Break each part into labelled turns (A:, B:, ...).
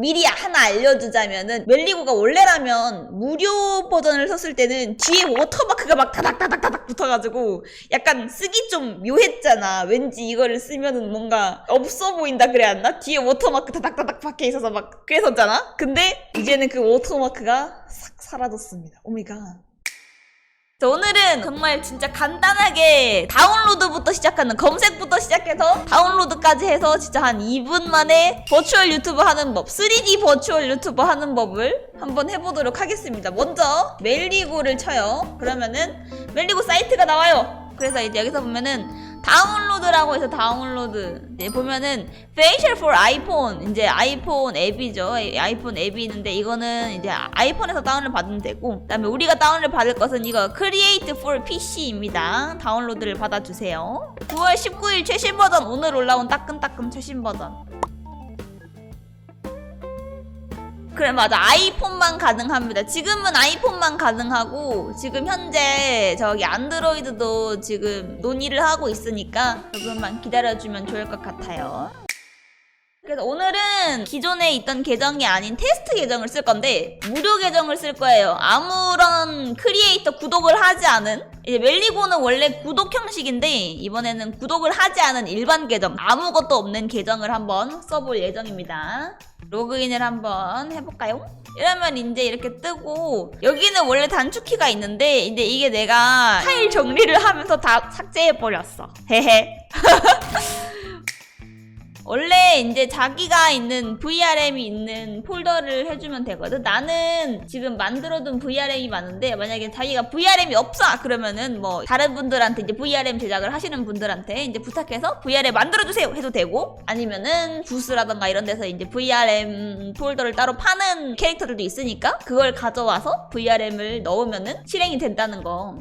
A: 미리 하나 알려주자면은 멜리고가 원래라면 무료 버전을 썼을 때는 뒤에 워터마크가 막 다닥다닥다닥 붙어가지고 약간 쓰기 좀 묘했잖아. 왠지 이거를 쓰면은 뭔가 없어 보인다 그래야 하나? 뒤에 워터마크 다닥다닥 박혀 있어서 막 그랬었잖아. 근데 이제는 그 워터마크가 싹 사라졌습니다. 오마이갓. 자, 오늘은 정말 진짜 간단하게 다운로드부터 시작하는 검색부터 시작해서 다운로드까지 해서 진짜 한 2분 만에 버추얼 유튜브 하는 법, 3D 버추얼 유튜브 하는 법을 한번 해보도록 하겠습니다. 먼저 멜리고를 쳐요. 그러면은 멜리고 사이트가 나와요. 그래서 이제 여기서 보면은 다운로드라고 해서 다운로드. 이제 보면은 Facial for iPhone 이제 아이폰 앱이죠. 아이폰 앱이 있는데 이거는 이제 아이폰에서 다운을 받으면 되고 그다음에 우리가 다운을 받을 것은 이거 Create for PC입니다. 다운로드를 받아주세요. 9월 19일 최신 버전 오늘 올라온 따끈따끈 최신 버전 그래 맞아. 아이폰만 가능합니다. 지금은 아이폰만 가능하고 지금 현재 저기 안드로이드도 지금 논의를 하고 있으니까 조금만 기다려주면 좋을 것 같아요 그래서 오늘은 기존에 있던 계정이 아닌 테스트 계정을 쓸 건데 무료 계정을 쓸 거예요. 아무런 크리에이터 구독을 하지 않은 이제 멜리고는 원래 구독 형식인데 이번에는 구독을 하지 않은 일반 계정 아무것도 없는 계정을 한번 써볼 예정입니다. 로그인을 한번 해볼까요? 이러면 이제 이렇게 뜨고 여기는 원래 단축키가 있는데 근데 이게 내가 파일 정리를 하면서 다 삭제해버렸어. 헤헤 원래 이제 자기가 있는 VRM이 있는 폴더를 해주면 되거든. 나는 지금 만들어둔 VRM이 많은데 만약에 자기가 VRM이 없어 그러면은 뭐 다른 분들한테 이제 VRM 제작을 하시는 분들한테 이제 부탁해서 VRM 만들어주세요 해도 되고 아니면은 부스라던가 이런 데서 이제 VRM 폴더를 따로 파는 캐릭터들도 있으니까 그걸 가져와서 VRM을 넣으면은 실행이 된다는 거.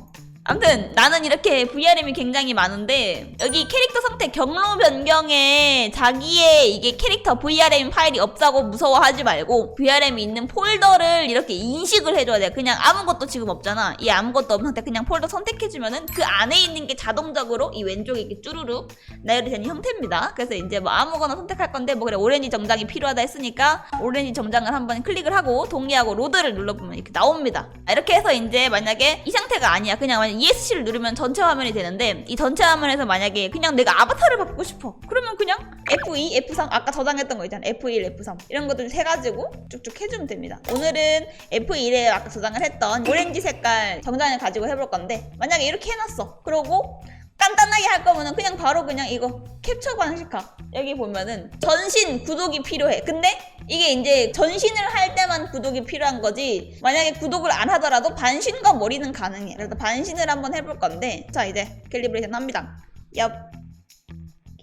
A: 아무튼 나는 이렇게 VRM이 굉장히 많은데 여기 캐릭터 상태 경로 변경에 자기의 이게 캐릭터 VRM 파일이 없다고 무서워하지 말고 VRM이 있는 폴더를 이렇게 인식을 해줘야 돼. 그냥 아무것도 지금 없잖아. 이 아무것도 없는 상태 그냥 폴더 선택해주면은 그 안에 있는 게 자동적으로 이 왼쪽에 이렇게 쭈루룩 나열이 되는 형태입니다. 그래서 이제 뭐 아무거나 선택할 건데 뭐 그래 오렌지 정장이 필요하다 했으니까 오렌지 정장을 한번 클릭을 하고 동의하고 로드를 눌러보면 이렇게 나옵니다. 이렇게 해서 이제 만약에 이 상태가 아니야. 그냥 만약 ESC를 누르면 전체 화면이 되는데 이 전체 화면에서 만약에 그냥 내가 아바타를 바꾸고 싶어. 그러면 그냥 F2, F3 아까 저장했던 거 있잖아. F1, F3 이런 것들 세 가지고 쭉쭉 해주면 됩니다. 오늘은 F1에 아까 저장을 했던 오렌지 색깔 정장을 가지고 해볼 건데 만약에 이렇게 해놨어. 그러고 간단하게 할 거면은 그냥 바로 그냥 이거 캡처 방식화. 여기 보면은 전신 구독이 필요해. 근데 이게 이제 전신을 할 때만 구독이 필요한 거지 만약에 구독을 안 하더라도 반신과 머리는 가능해. 그래서 반신을 한번 해볼 건데. 자 이제 캘리브레이션 합니다. 엽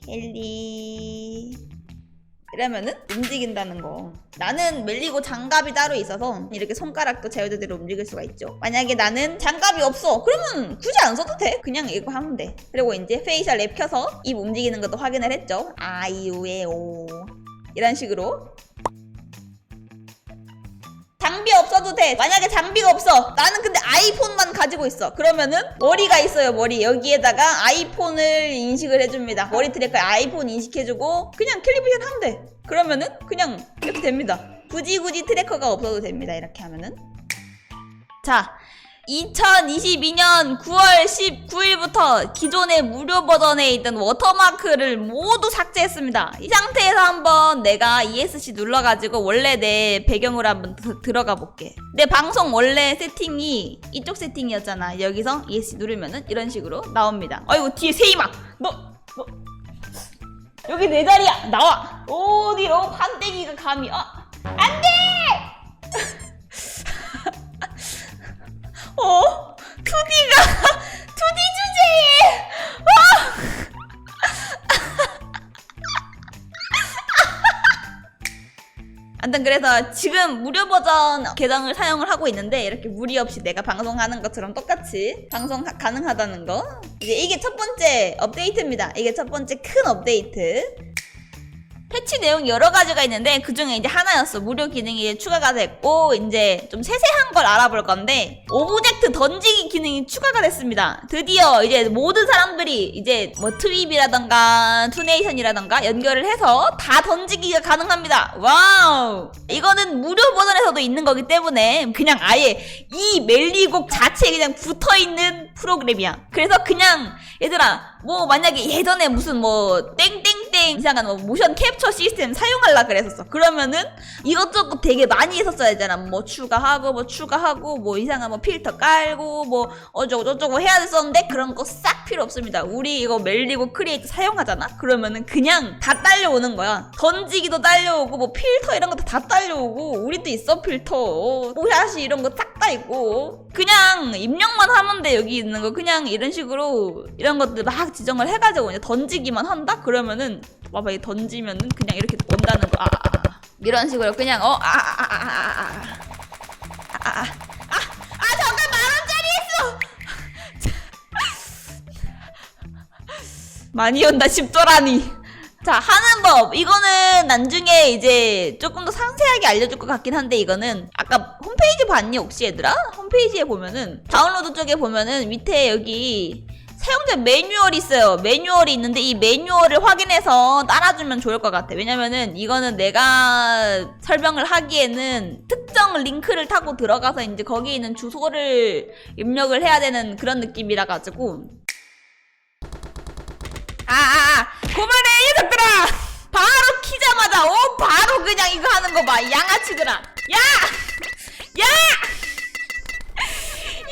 A: 캘리 이러면은 움직인다는 거. 나는 멜리고 장갑이 따로 있어서 이렇게 손가락도 제어대로 움직일 수가 있죠. 만약에 나는 장갑이 없어. 그러면 굳이 안 써도 돼. 그냥 이거 하면 돼. 그리고 이제 페이셜 랩 켜서 입 움직이는 것도 확인을 했죠. 아이유에오 이런 식으로 없어도 돼. 만약에 장비가 없어. 나는 근데 아이폰만 가지고 있어. 그러면은 머리가 있어요. 머리 여기에다가 아이폰을 인식을 해줍니다. 머리 트래커에 아이폰 인식해주고 그냥 캘리브레이션 하면 돼. 그러면은 그냥 이렇게 됩니다. 굳이 굳이 트래커가 없어도 됩니다. 이렇게 하면은 자. 2022년 9월 19일부터 기존의 무료 버전에 있던 워터마크를 모두 삭제했습니다. 이 상태에서 한번 내가 ESC 눌러가지고 원래 내 배경으로 한번 드- 들어가 볼게. 내 방송 원래 세팅이 이쪽 세팅이었잖아. 여기서 ESC 누르면은 이런 식으로 나옵니다. 아이고 뒤에 세이마! 너! 너! 여기 내 자리야! 나와! 어디로 판때기가 감히 아! 안 돼! 어? 2D가 2D 주제에. 아무튼 그래서 지금 무료 버전 계정을 사용을 하고 있는데 이렇게 무리 없이 내가 방송하는 것처럼 똑같이 방송 하- 가능하다는 거. 이제 이게 첫 번째 업데이트입니다. 이게 첫 번째 큰 업데이트 패치 내용이 여러 가지가 있는데 그 중에 이제 하나였어. 무료 기능이 추가가 됐고 이제 좀 세세한 걸 알아볼 건데 오브젝트 던지기 기능이 추가가 됐습니다. 드디어 이제 모든 사람들이 이제 뭐 트윕이라던가 투네이션이라던가 연결을 해서 다 던지기가 가능합니다. 와우! 이거는 무료 버전에서도 있는 거기 때문에 그냥 아예 이 멜리곡 자체에 그냥 붙어 있는 프로그램이야. 그래서 그냥 얘들아 뭐 만약에 예전에 무슨 뭐 땡땡땡 이상한 뭐 모션 캡처 시스템 사용하려 그랬었어. 그러면은 이것저것 되게 많이 했었어야 되잖아. 뭐 추가하고 뭐 추가하고 뭐 이상한 뭐 필터 깔고 뭐 어쩌고 저쩌고 해야 됐었는데 그런 거 싹 필요 없습니다. 우리 이거 멜리고 크리에이트 사용하잖아. 그러면은 그냥 다 딸려오는 거야. 던지기도 딸려오고 뭐 필터 이런 것도 다 딸려오고 우리도 있어 필터. 오야시 이런 거싹다 있고 그냥 입력만 하면 돼 여기 있는 거 그냥 이런 식으로 이런 것들 막 지정을 해가지고 이제 던지기만 한다? 그러면은 봐봐 이 던지면은 그냥 이렇게 온다는 거. 아, 아, 아. 이런 식으로 그냥 어 아 아 아 아 아 아 아. 아 아 잠깐 만 원짜리 했어! 많이 온다 싶더라니. 자 하는 법. 이거는 나중에 이제 조금 더 상세하게 알려줄 것 같긴 한데 이거는 아까 홈페이지 봤니 혹시 얘들아? 홈페이지에 보면은 다운로드 쪽에 보면은 밑에 여기 사용자 매뉴얼이 있어요 매뉴얼이 있는데 이 매뉴얼을 확인해서 따라주면 좋을 것 같아 왜냐면은 이거는 내가 설명을 하기에는 특정 링크를 타고 들어가서 이제 거기 있는 주소를 입력을 해야 되는 그런 느낌이라 가지고 아아아 고만해 이 녀석들아 바로 키자마자 오 바로 그냥 이거 하는 거 봐 양아치들아 야! 야!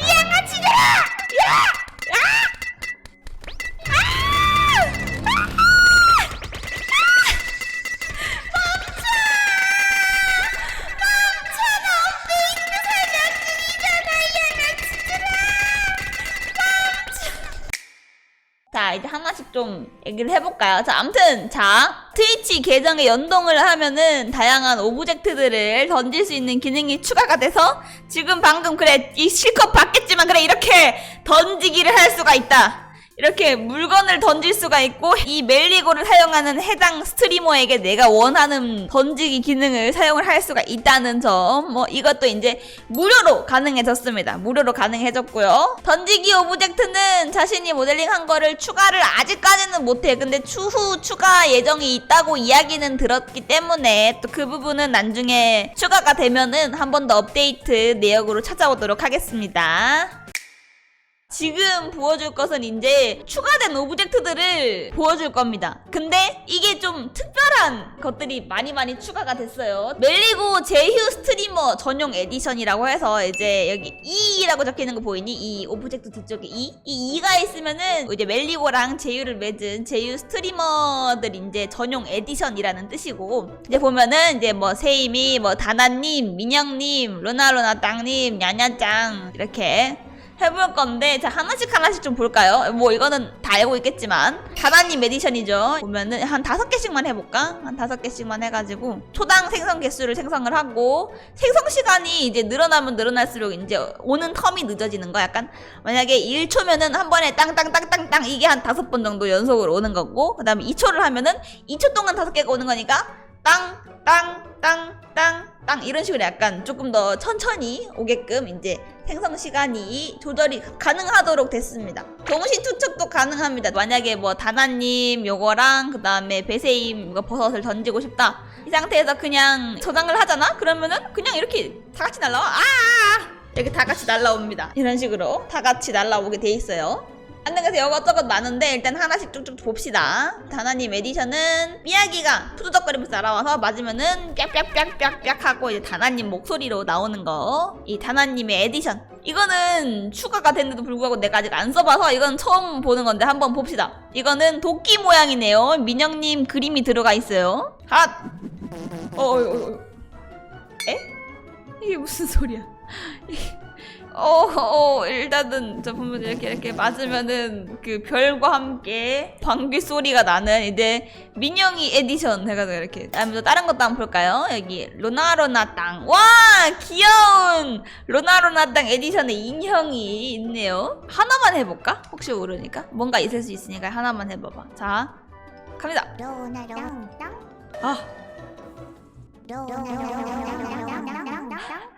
A: 이 양아치들아! 야! 야! 좀 얘기를 해볼까요? 자, 암튼, 자, 트위치 계정에 연동을 하면은 다양한 오브젝트들을 던질 수 있는 기능이 추가가 돼서 지금 방금 그래, 이 실컷 봤겠지만 그래, 이렇게 던지기를 할 수가 있다. 이렇게 물건을 던질 수가 있고 이 멜리고를 사용하는 해당 스트리머에게 내가 원하는 던지기 기능을 사용을 할 수가 있다는 점. 뭐 이것도 이제 무료로 가능해졌습니다. 무료로 가능해졌고요. 던지기 오브젝트는 자신이 모델링한 거를 추가를 아직까지는 못해. 근데 추후 추가 예정이 있다고 이야기는 들었기 때문에 또 그 부분은 나중에 추가가 되면은 한 번 더 업데이트 내역으로 찾아오도록 하겠습니다. 지금 보여줄 것은 이제 추가된 오브젝트들을 보여줄 겁니다. 근데 이게 좀 특별한 것들이 많이 많이 추가가 됐어요. 멜리고 제휴 스트리머 전용 에디션이라고 해서 이제 여기 E라고 적혀 있는 거 보이니? 이 오브젝트 뒤쪽에 E? 이 E가 있으면은 이제 멜리고랑 제휴를 맺은 제휴 스트리머들 이제 전용 에디션이라는 뜻이고 이제 보면은 이제 뭐 세이미, 뭐 다나님, 민영님, 루나루나 땅님, 냐냐짱 이렇게 해볼 건데 자 하나씩 하나씩 좀 볼까요? 뭐 이거는 다 알고 있겠지만 다나님 에디션이죠 보면은 한 다섯 개씩만 해볼까? 한 다섯 개씩만 해가지고 초당 생성 개수를 생성을 하고 생성 시간이 이제 늘어나면 늘어날수록 이제 오는 텀이 늦어지는 거 약간 만약에 1초면은 한 번에 땅땅땅땅땅 이게 한 다섯 번 정도 연속으로 오는 거고 그 다음에 2초를 하면은 2초 동안 다섯 개가 오는 거니까 땅 땅 땅땅 땅 이런 식으로 약간 조금 더 천천히 오게끔 이제 생성 시간이 조절이 가능하도록 됐습니다. 동시 투척도 가능합니다. 만약에 뭐 다나님 요거랑 그 다음에 베세임 이거 버섯을 던지고 싶다. 이 상태에서 그냥 저장을 하잖아? 그러면은 그냥 이렇게 다 같이 날라와. 아! 이렇게 다 같이 날라옵니다. 이런 식으로 다 같이 날라오게 돼 있어요. 안 그래서 이것저것 많은데 일단 하나씩 쭉쭉 봅시다. 다나님 에디션은 삐약이가 푸드덕거리면서 날아와서 맞으면은 빽빽빽빽빽 하고 이제 다나님 목소리로 나오는 거. 이 다나님의 에디션. 이거는 추가가 됐는데도 불구하고 내가 아직 안 써봐서 이건 처음 보는 건데 한번 봅시다. 이거는 도끼 모양이네요. 민영님 그림이 들어가 있어요. 핫! 어, 어, 어, 어. 에? 이게 무슨 소리야? 어, 어, 일단은 저 보면 이렇게 이렇게 맞으면은 그 별과 함께 방귀 소리가 나는 이제 민영이 에디션 해가지고 이렇게. 다음에 또 다른 것도 한번 볼까요? 여기 로나로나 땅. 와, 귀여운 로나로나 땅 에디션의 인형이 있네요. 하나만 해볼까? 혹시 모르니까 뭔가 있을 수 있으니까 하나만 해봐봐. 자, 갑니다.
B: 로나롱땅
A: 아,
B: 로나롱땅땅땅땅땅땅
A: 아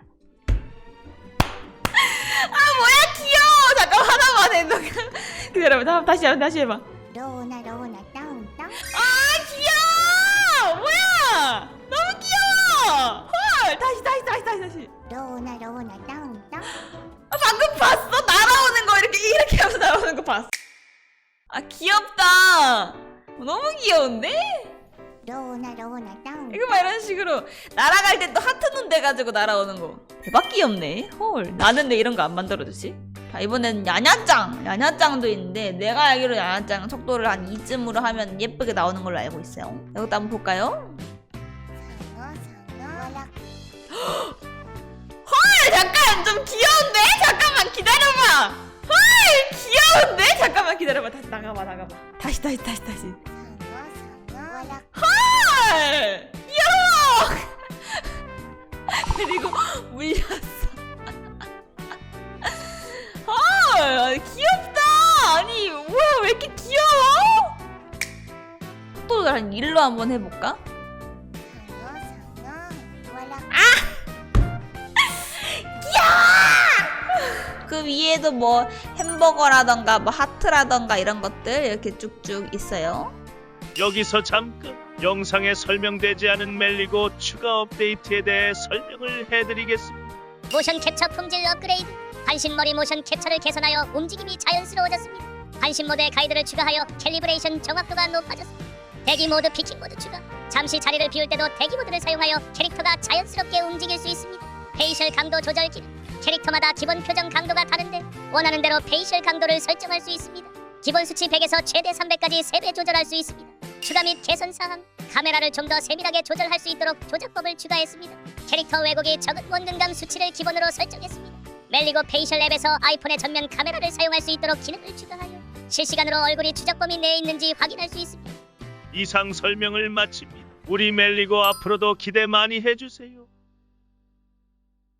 A: 기다려봐. 다- 다시 해, 다시 해봐.
B: 로나 로나땅땅
A: 아 귀여워 뭐야 너무 귀여워 헐 다시
B: 로나 로나 땅땅
A: 아 방금 봤어? 날아오는 거 이렇게 이렇게 하면서 날아오는 거 봤어 아 귀엽다 너무 귀여운데?
B: 로나 로나 땅
A: 이거 봐 이런 식으로 날아갈 때 또 하트 눈 돼가지고 날아오는 거 대박 귀엽네 헐 나는 왜 이런 거 안 만들어주지? 자 이번엔 야냐짱! 야냐짱도 있는데 내가 알기로 야냐짱 속도를 한 2쯤으로 하면 예쁘게 나오는 걸로 알고 있어요. 이것도 한번 볼까요? 헐! 잠깐! 좀 귀여운데? 잠깐만 기다려봐! 헐! 귀여운데? 잠깐만 기다려봐. 다시 나가봐 나가봐. 다시 다시 다시 다시. 헐! 귀여워! 그리고 물렸어 귀엽다! 아니 뭐야 왜 이렇게 귀여워? 또한 일로 한번 해볼까?
B: 월락
A: 그 위에도 뭐 햄버거라던가 뭐 하트라던가 이런 것들 이렇게 쭉쭉 있어요.
C: 여기서 잠깐 영상에 설명되지 않은 멜리고 추가 업데이트에 대해 설명을 해드리겠습니다.
D: 모션 캡처 품질 업그레이드 반신머리 모션 캡처를 개선하여 움직임이 자연스러워졌습니다. 반신 모드의 가이드를 추가하여 캘리브레이션 정확도가 높아졌습니다. 대기 모드 피킹 모드 추가. 잠시 자리를 비울 때도 대기 모드를 사용하여 캐릭터가 자연스럽게 움직일 수 있습니다. 페이셜 강도 조절 기능. 캐릭터마다 기본 표정 강도가 다른데 원하는 대로 페이셜 강도를 설정할 수 있습니다. 기본 수치 100에서 최대 300까지 3배 조절할 수 있습니다. 추가 및 개선 사항. 카메라를 좀 더 세밀하게 조절할 수 있도록 조작법을 추가했습니다. 캐릭터 왜곡이 적은 원근감 수치를 기본으로 설정했습니다. 멜리고 페이셜 앱에서 아이폰의 전면 카메라를 사용할 수 있도록 기능을 추가하여 실시간으로 얼굴이 추적 범위 내에 있는지 확인할 수 있습니다.
C: 이상 설명을 마칩니다. 우리 멜리고 앞으로도 기대 많이 해주세요.